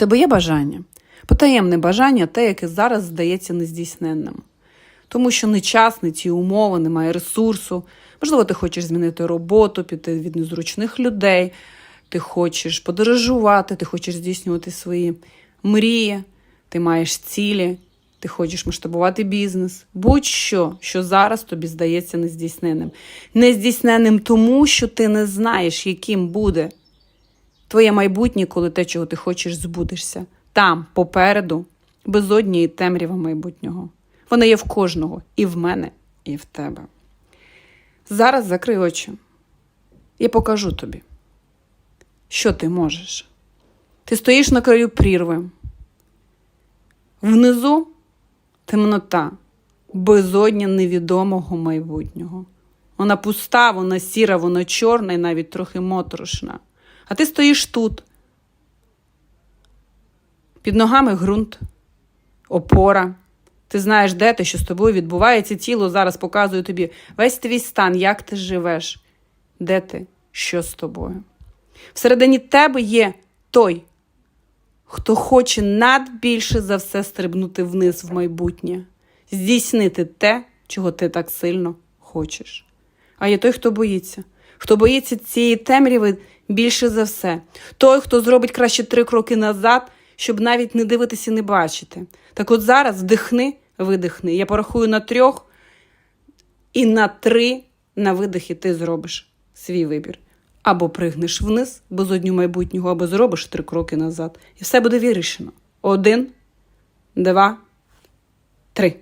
тебе є бажання, потаємне бажання, те, яке зараз здається нездійсненним. Тому що не час, не ті умови, немає ресурсу. Можливо, ти хочеш змінити роботу, піти від незручних людей, ти хочеш подорожувати, ти хочеш здійснювати свої мрії, ти маєш цілі, ти хочеш масштабувати бізнес. Будь-що, що зараз тобі здається нездійсненним. Нездійсненним тому, що ти не знаєш, яким буде твоє майбутнє, коли те, чого ти хочеш, збудешся. Там, попереду, безодні і темрява майбутнього. Вона є в кожного, і в мене, і в тебе. Зараз закрий очі. Я покажу тобі, що ти можеш. Ти стоїш на краю прірви. Внизу темнота, безодня невідомого майбутнього. Вона пуста, вона сіра, вона чорна і навіть трохи моторошна. А ти стоїш тут. Під ногами ґрунт, опора. Ти знаєш, де ти, що з тобою відбувається. Тіло зараз показує тобі весь твій стан, як ти живеш, де ти, що з тобою. Всередині тебе є той, хто хоче надбільше за все стрибнути вниз в майбутнє, здійснити те, чого ти так сильно хочеш. А є той, хто боїться, хто боїться цієї темряви більше за все. Той, хто зробить краще три кроки назад, щоб навіть не дивитися і не бачити. Так от зараз вдихни, видихни. Я порахую на трьох, і на три на видихи ти зробиш свій вибір. Або пригнеш вниз безодню майбутнього, або зробиш три кроки назад. І все буде вирішено. Один, два, три.